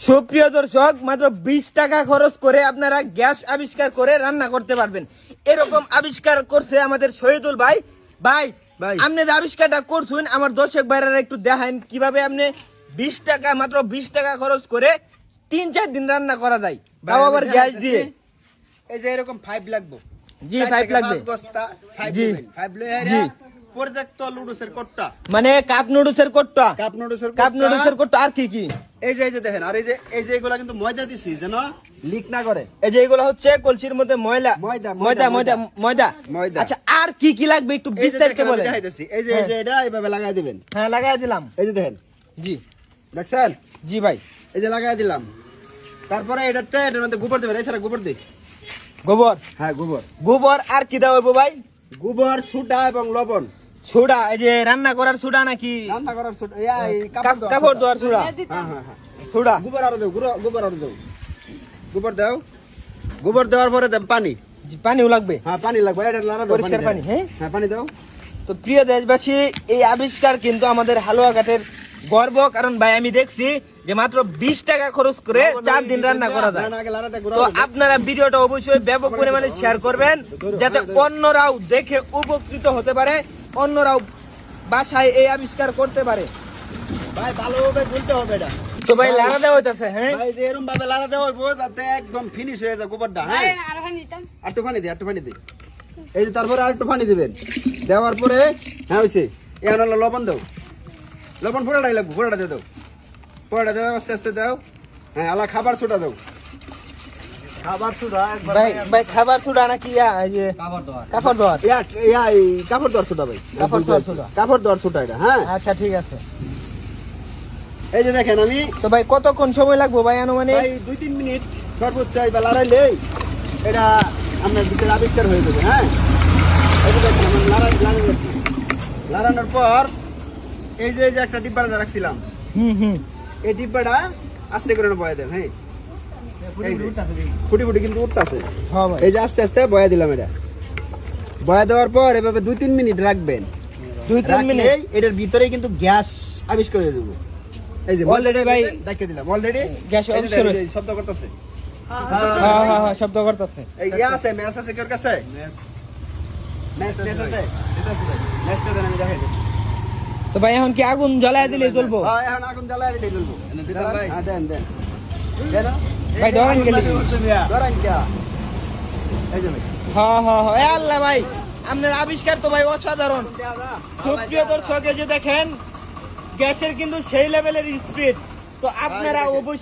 সুপ্রিয় দর্শক মাত্র বিশ টাকা খরচ করে আপনারা গ্যাস আবিষ্কার করে রান্না করতে পারবেন এরকম আবিষ্কার করছে আমাদের শহীদুল ভাই ভাই। আপনি যে আবিষ্কারটা করছেন আমার দর্শক ভাইরা একটু দেখান কীভাবে আপনি বিশ টাকা মাত্র বিশ টাকা খরচ করে তিন চার দিন রান্না করা যায় তাও আবার গ্যাস দিয়ে এই যে এরকম ফাইভ লাগবো জি, five লাগবে। Five G. Five G. হেরা লুডুসের কোটটা মানে কাপ নুডলসের কোটটা কাপ নুডুসের কাপ কোটটা। কোটটা আর কি কি এই যে এই যে দেখেন আর এই যে এই যে এগুলা কিন্তু ময়দা দিছি যেন লিক না করে। এই যে এগুলো হচ্ছে কলসির মধ্যে ময়লা ময়দা, ময়দা ময়দা, ময়দা। ময়দা। আচ্ছা আর কি কি লাগবে একটু এই বিস্তারিত বলেন। দেখাইতেছি এই যে এই যে এটা এইভাবে লাগাই দিবেন। হ্যাঁ লাগাই দিলাম। এই যে দেখেন। জি। দেখছেন? জি ভাই। এই যে লাগাই দিলাম। তারপরে এটাতে এটার মধ্যে গোবর দেবেন। এছাড়া গোবর দিই। গোবর? হ্যাঁ গোবর। গোবর আর কি দেওয়া ভাই? গোবর সুটা এবং লবণ। সোডা এই যে রান্না করার সোডা নাকি? রান্না করার ইয়া, এই কাপ- কাপড়। দেওয়ার সোডা। হ্যাঁ হ্যাঁ হ্যাঁ গোবর আরও দেও গোবর আরও দেও। গোবর দাও। গোবর দেওয়ার পরে দেন পানি। পানিও লাগবে? হ্যাঁ পানি লাগবে। এটা লাড়া দাও পরিষ্কার পানি, হ্যাঁ? হ্যাঁ পানি দাও। তো প্রিয় দেশবাসী এই আবিষ্কার কিন্তু আমাদের হালুয়াঘাটের গর্ব। কারণ ভাই আমি দেখছি যে মাত্র বিশ টাকা খরচ করে চার দিন রান্না করা যায়। তো আপনারা ভিডিওটা অবশ্যই ব্যাপক পরিমাণে শেয়ার করবেন যাতে অন্যরাও দেখে উপকৃত হতে পারে। অন্যরাও বাসায় এই আবিষ্কার করতে পারে। ভাই ভালোভাবে হবে এটা। তো ভাই লাড়া দেওয়া হইতাছে হ্যাঁ? ভাই যে এরকম ভাবে লাড়া দেওয়া হইবো যাতে একদম ফিনিশ হয়ে যায় গোবরটা হ্যাঁ? আর একটু পানি দি আর একটু পানি দি এই যে তারপরে আর একটু পানি দিবেন। দেওয়ার পরে হ্যাঁ এখন হলো লবণ দাও। লবণ ফোড়াটাই লাগবে ফোড়াটা দিয়ে দাও। ফোড়াটা দাও আস্তে আস্তে দাও। হ্যাঁ আলা খাবার ছোটা দাও। খাবার ভাই ভাই নাকি ইয়া যে কাপড় ইয়া ইয়া কাপড় ভাই। কাপড়। কাপড় এটা হ্যাঁ। আচ্ছা ঠিক আছে। এই যে দেখেন আমি তো ভাই কতক্ষণ সময় লাগবে ভাই আনুমানিক? ভাই দুই তিন মিনিট সর্বোচ্চ এবার লড়াইলে এটা আপনার ভিতরে আবিষ্কার হয়ে যাবে হ্যাঁ। এই যে দেখেন আমার লড়াই লড়াই গেছি লড়ানোর পর এই যে এই যে একটা ডিব্বাটা রাখছিলাম। হুম হুম। এই ডিব্বাটা আস্তে করে বয়া দেন হ্যাঁ। ফুটি ফুটি কিন্তু উঠতেছে। হ্যাঁ এই যে আস্তে আস্তে বয়া দিলাম এটা। বয়া দেওয়ার পর এভাবে দুই তিন মিনিট রাখবেন। দুই তিন মিনিট? এটার ভিতরে কিন্তু গ্যাস আবিষ্কার হয়ে যাবে। এই যে Already ভাই দেখে দিলাম। অলরেডি গ্যাস আবিষ্কার শব্দ করতেছে। হ্যাঁ হ্যাঁ হ্যাঁ শব্দ করতেছে। এই ইয়া আছে মেস আছে কেউ কাছে? মেস মেস মেস আছে। মেসটা দেন আমি দেখাই দিচ্ছি। তো ভাই এখন কি আগুন জ্বালায় দিলে চলবো হ্যাঁ এখন আগুন জ্বালায় দিলেই চলবো হ্যাঁ দেন দেন। ভাই ডরেন গেলে কে? হ্যাঁ হ্যাঁ হ্যাঁ আল্লাহ ভাই আপনার আবিষ্কার তো ভাই অসাধারণ। সুপ্রিয় দর্শক যে দেখেন গ্যাসের কিন্তু সেই লেভেলের স্পিড তো আপনারা অবশ্যই